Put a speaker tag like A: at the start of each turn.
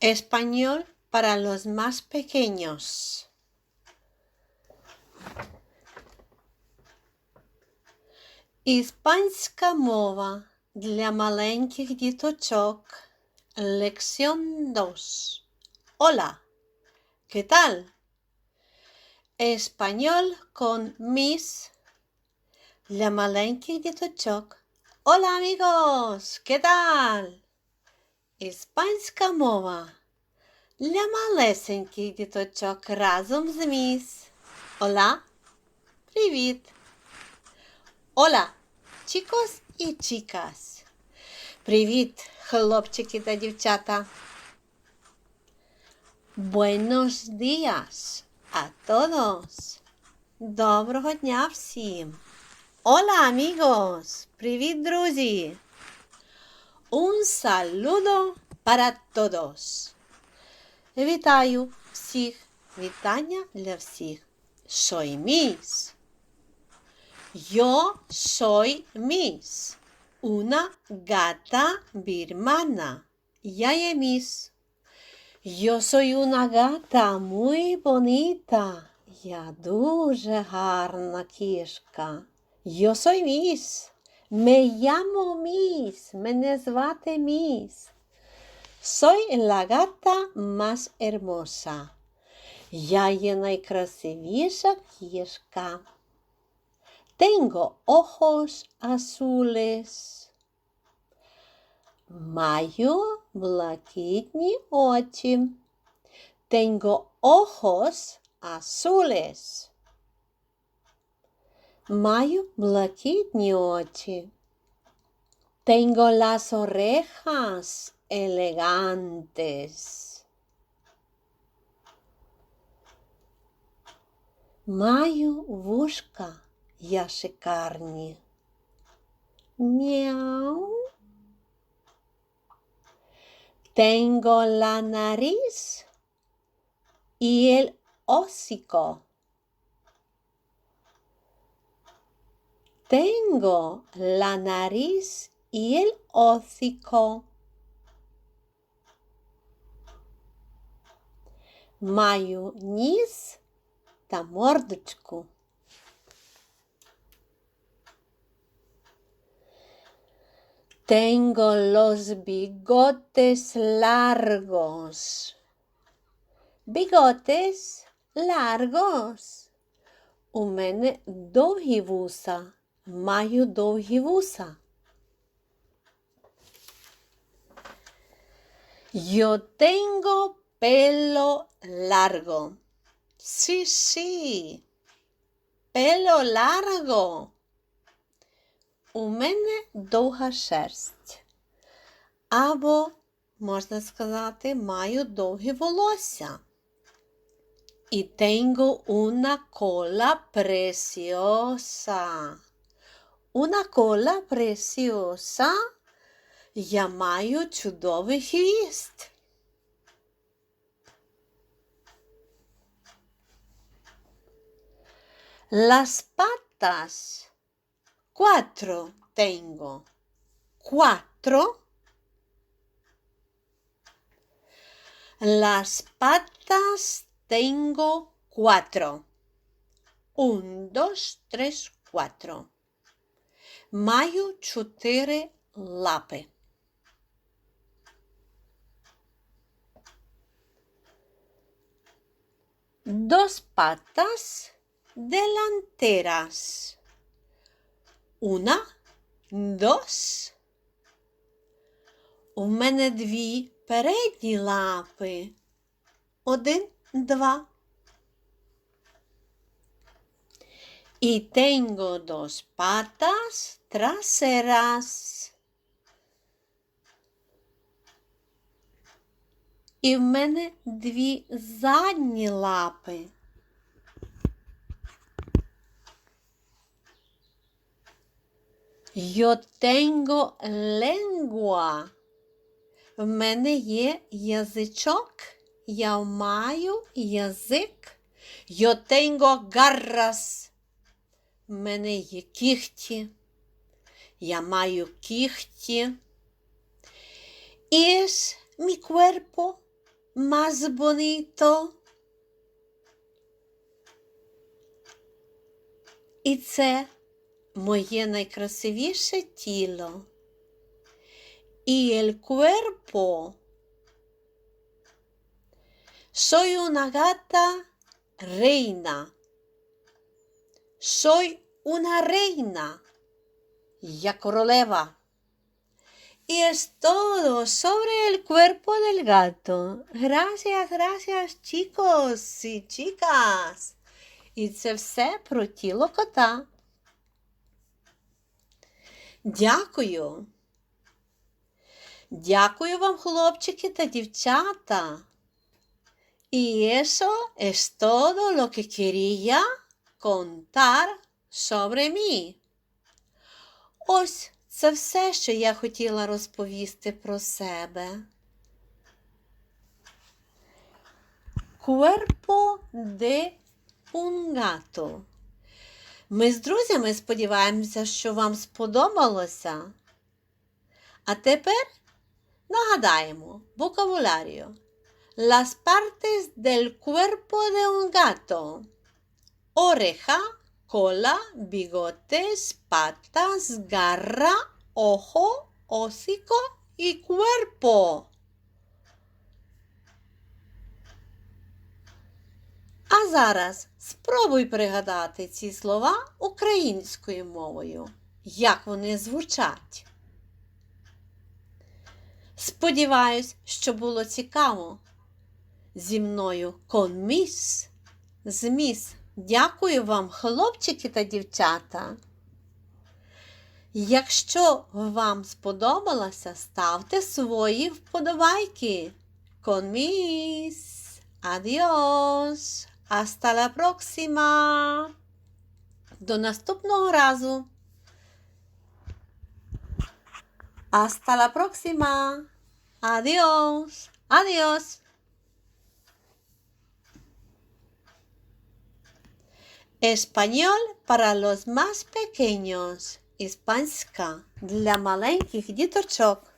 A: Español para los más pequeños. Іспанська мова для маленьких діточок. Lección 2. Hola. ¿Qué tal? Español con mis для маленьких діточок. Hola amigos. ¿Qué tal? Іспанська мова для малесеньких діточок разом з міс. Hola. Привіт. Hola, chicos і chicas. Привіт, хлопчики та дівчата. Buenos días a todos. Доброго дня всім. Hola, amigos. Привіт, друзі. Un saludo para todos. Вітаю всіх. Вітання для всіх. Soy Miss. Yo soy Miss. Una gata birmana. Я є Miss. Yo soy una gata muy bonita. Я дуже гарна кішка. Yo soy Miss. Me llamo Miss. Мене звати Miss. Soy la gata más hermosa. Я є найкрасивіша кішка. Tengo ojos azules. Маю блакитні очі. Tengo ojos azules. Маю блакитні очі. Tengo las orejas elegantes. Маю вушка, я шикарні. Мяу. Tengo la nariz y el hocico. Tengo la nariz y el hocico. Маю ніс та мордочку. Tengo los bigotes largos. Bigotes largos. У мене довгі вуса. Маю довгі вуса. Yo tengo pelo largo. Sí, sí. Pelo largo. У мене довга шерсть. Або, можна сказати, маю довге волосся. І tengo una cola preciosa. Una cola preciosa. Я маю чудовий хвіст. Las patas. Cuatro tengo. Cuatro. Las patas tengo cuatro. Un, dos, tres, cuatro. Маю чотири лапи. Dos patas delanteras. Una, dos. У мене дві передні лапи. Один, два. Y tengo dos patas traseras. І в мене дві задні лапи. Yo tengo lengua. В мене є язичок. Я маю язик. Yo tengo garras. В мене є кіхті. Я маю кіхті. Es mi cuerpo más bonito? І це моє найкрасивіше тіло. Y el cuerpo. Soy una gata reina. Soy una reina. Я королева. Y es todo sobre el cuerpo del gato. Gracias, gracias, chicos y chicas. І це все про тіло кота. Дякую. Дякую вам, хлопчики та дівчата. Y eso es todo lo que quería contar sobre mí. Ось це все, що я хотіла розповісти про себе. Cuerpo de un gato. Ми з друзями сподіваємося, що вам сподобалося. А тепер нагадаємо vocabulario. Las partes del cuerpo de un gato. Oreja, cola, bigotes, patas, garra, ojo, hocico y cuerpo. А зараз спробуй пригадати ці слова українською мовою. Як вони звучать. Сподіваюсь, що було цікаво. Зі мною конміс. Зміс. Дякую вам, хлопчики та дівчата. Якщо вам сподобалося, ставте свої вподобайки. Конміс. Адіос. Hasta la próxima. До наступного разу. Hasta la próxima. Adiós. Adiós. Español para los más pequeños. Іспанська для маленьких діточок.